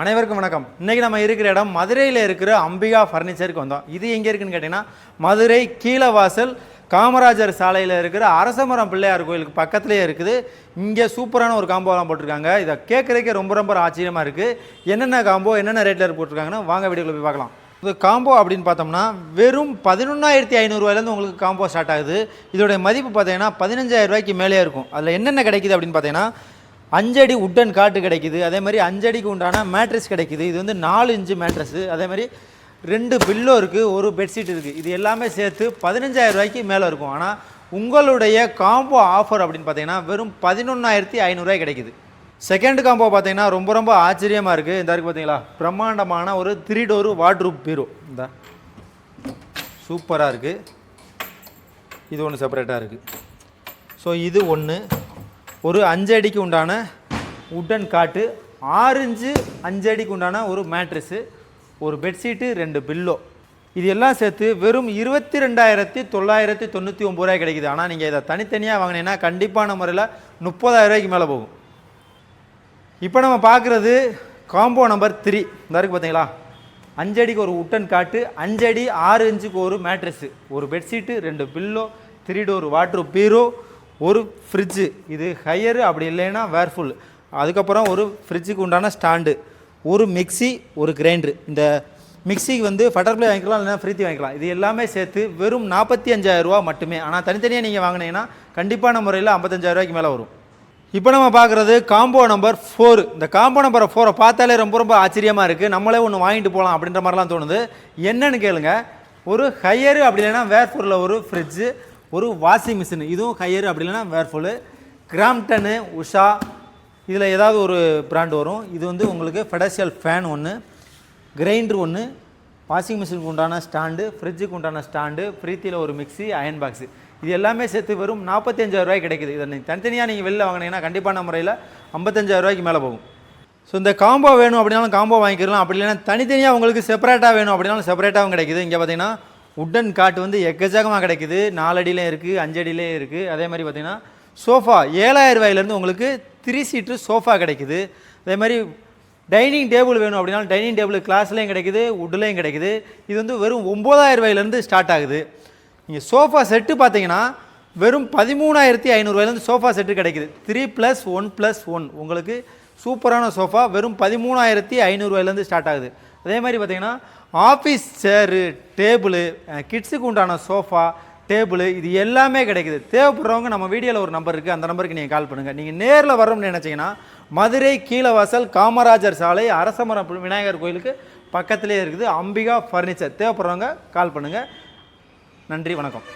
அனைவருக்கும் வணக்கம். இன்னைக்கு நம்ம இருக்கிற இடம் மதுரையில் இருக்கிற அம்பிகா ஃபர்னிச்சருக்கு வந்தோம். இது எங்கே இருக்குன்னு கேட்டிங்கன்னா மதுரை கீழவாசல் காமராஜர் சாலையில் இருக்கிற அரசமரம் பிள்ளையார் கோயிலுக்கு பக்கத்துலேயே இருக்குது. இங்கே சூப்பரான ஒரு காம்போலாம் போட்டிருக்காங்க. இதை கேட்குறதுக்கே ரொம்ப ரொம்ப ஆச்சரியமாக இருக்குது என்னென்ன காம்போ என்னென்ன ரேட்டில் போட்டிருக்காங்கன்னா வாங்க வீடியோவில் போய் பார்க்கலாம். இது காம்போ அப்படின்னு பார்த்தோம்னா வெறும் பதினொன்றாயிரத்தி ஐநூறுரூவாயிலேருந்து உங்களுக்கு காம்போ ஸ்டார்ட் ஆகுது. இதோடைய மதிப்பு பார்த்தீங்கன்னா பதினஞ்சாயிரம் ரூபாய்க்கு மேலே இருக்கும். அதில் என்னென்ன கிடைக்குது அப்படின்னு பார்த்தீங்கன்னா அஞ்சடி உட்டன் காட்டு கிடைக்குது. அதே மாதிரி அஞ்சடிக்கு உண்டான மேட்ரஸ் கிடைக்குது. இது வந்து நாலு இன்ச்சு மேட்ரஸ்ஸு அதே மாதிரி ரெண்டு பில்லோ இருக்குது ஒரு பெட்ஷீட் இருக்குது இது எல்லாமே சேர்த்து பதினஞ்சாயிரம் ரூபாய்க்கு மேலே இருக்கும். ஆனால் உங்களுடைய காம்போ ஆஃபர் அப்படின்னு பார்த்தீங்கன்னா வெறும் பதினொன்றாயிரத்தி ஐநூறுரூவாய் கிடைக்குது. செகண்ட் காம்போ பார்த்தீங்கன்னா ரொம்ப ரொம்ப ஆச்சரியமாக இருக்குது இந்த இருக்குது பார்த்தீங்களா? பிரம்மாண்டமான ஒரு த்ரீ டோரு வாட்ரூப் பீரோ இந்த. சூப்பராக இருக்குது இது ஒன்று செப்பரேட்டாக இருக்குது ஸோ இது ஒன்று ஒரு அஞ்சு அடிக்கு உண்டான உட்டன் காட்டு ஆறு அஞ்சு அடிக்கு உண்டான ஒரு மேட்ரஸு ஒரு பெட்ஷீட்டு ரெண்டு பில்லோ இது எல்லாம் சேர்த்து வெறும் இருபத்தி ரெண்டாயிரத்தி தொள்ளாயிரத்தி தொண்ணூற்றி ஒம்பது ரூபாய் கிடைக்குது. ஆனால் நீங்கள் இதை தனித்தனியாக வாங்கினீங்கன்னா கண்டிப்பான முறையில் முப்பதாயிரம் ரூபாய்க்கு மேலே போகும். இப்போ நம்ம பார்க்குறது காம்போ நம்பர் த்ரீ இந்த வரைக்கும் பார்த்தீங்களா அஞ்சடிக்கு ஒரு உட்டன் காட்டு அஞ்சடி ஆறு இன்ச்சுக்கு ஒரு மேட்ரஸு ஒரு பெட்ஷீட்டு ரெண்டு pillow three door wardrobe bureau ஒரு ஃப்ரிட்ஜு இது ஹையரு அப்படி இல்லைன்னா வேர்ஃபுல் அதுக்கப்புறம் ஒரு ஃப்ரிட்ஜுக்கு உண்டான ஸ்டாண்டு ஒரு மிக்ஸி ஒரு கிரைண்டரு இந்த மிக்ஸிக்கு வந்து பட்டர்ஃப்ளை வாங்கிக்கலாம் இல்லைன்னா ஃப்ரீத்தி வாங்கிக்கலாம். இது எல்லாமே சேர்த்து வெறும் நாற்பத்தி அஞ்சாயிரம் ரூபா மட்டுமே. ஆனால் தனித்தனியாக நீங்கள் வாங்கினீங்கன்னா கண்டிப்பான முறையில் ஐம்பத்தஞ்சாயிரரூபாய்க்கு மேலே வரும். இப்போ நம்ம பார்க்குறது காம்போ நம்பர் ஃபோர் இந்த காம்போ நம்பர் ஃபோரை பார்த்தாலே ரொம்ப ரொம்ப ஆச்சரியமாக இருக்குது நம்மளே ஒன்று வாங்கிட்டு போகலாம் அப்படின்ற மாதிரிலாம் தோணுது. என்னன்னு கேளுங்க. ஒரு ஹையரு அப்படி இல்லைன்னா வேர்ஃபூரில் ஒரு ஃப்ரிட்ஜு ஒரு வாஷிங் மிஷின் இதுவும் ஹையரு அப்படி இல்லைன்னா வேர்ஃபுல்லு கிராம்டனு உஷா இதில் ஏதாவது ஒரு பிராண்ட் வரும். இது வந்து உங்களுக்கு ஃபெடர்ஷியல் ஃபேன் ஒன்று கிரைண்டர் ஒன்று வாஷிங் மிஷினுக்கு உண்டான ஸ்டாண்டு ஃப்ரிட்ஜுக்கு உண்டான ஸ்டாண்டு ஃப்ரீத்தியில் ஒரு மிக்ஸி அயன் பாக்ஸு இது எல்லாமே சேர்த்து வெறும் நாற்பத்தஞ்சாயிரம் ரூபாய் கிடைக்குது. இதை நீங்கள் தனித்தனியாக நீங்கள் வெளில வாங்கினீங்கன்னா கண்டிப்பான முறையில் ஐம்பத்தஞ்சாயிரம் ரூபாய்க்கு மேலே போகும். ஸோ இந்த காம்போ வேணும் அப்படின்னாலும் காம்போ வாங்கிக்கலாம். அப்படி இல்லைன்னா தனித்தனியாக உங்களுக்கு செப்பரேட்டாக வேணும் அப்படின்னாலும் செப்பரேட்டாகவும் கிடைக்குது. இங்கே பார்த்தீங்கன்னா உட்டன் காட்டு வந்து எக்கச்சக்கமாக கிடைக்குது. நாலடியிலையும் இருக்குது அஞ்சடியிலையும் இருக்குது அதே மாதிரி பார்த்திங்கன்னா சோஃபா ஏழாயிரம் ரூபாயிலேருந்து உங்களுக்கு த்ரீ சீட்டு சோஃபா கிடைக்குது. அதே மாதிரி டைனிங் டேபிள் வேணும் அப்படின்னாலும் டைனிங் டேபிள் கிளாஸ்லேயும் கிடைக்குது வுட்லேயும் கிடைக்குது. இது வந்து வெறும் ஒம்பதாயிரம் ரூபாயிலேருந்து ஸ்டார்ட் ஆகுது. நீங்கள் சோஃபா செட்டு பார்த்தீங்கன்னா வெறும் பதிமூணாயிரத்தி ஐநூறுரூவாயிலேருந்து சோஃபா செட்டு கிடைக்குது. Three plus one plus one உங்களுக்கு சூப்பரான சோஃபா வெறும் பதிமூணாயிரத்தி ஐநூறுரூவாயிலேருந்து ஸ்டார்ட் ஆகுது. அதே மாதிரி பார்த்தீங்கன்னா ஆஃபீஸ் சேரு டேபிளு கிட்ஸுக்கு உண்டான சோஃபா டேபிள் இது எல்லாமே கிடைக்குது. தேவைப்படுறவங்க நம்ம வீடியோவில் ஒரு நம்பர் இருக்குது அந்த நம்பருக்கு நீங்கள் கால் பண்ணுங்கள் நீங்கள் நேரில் வரணும்னு நினச்சிங்கன்னா மதுரை கீழவாசல் காமராஜர் சாலை அரசமரம் விநாயகர் கோயிலுக்கு பக்கத்திலே இருக்குது அம்பிகா ஃபர்னிச்சர் தேவைப்படுறவங்க கால் பண்ணுங்கள் நன்றி வணக்கம்.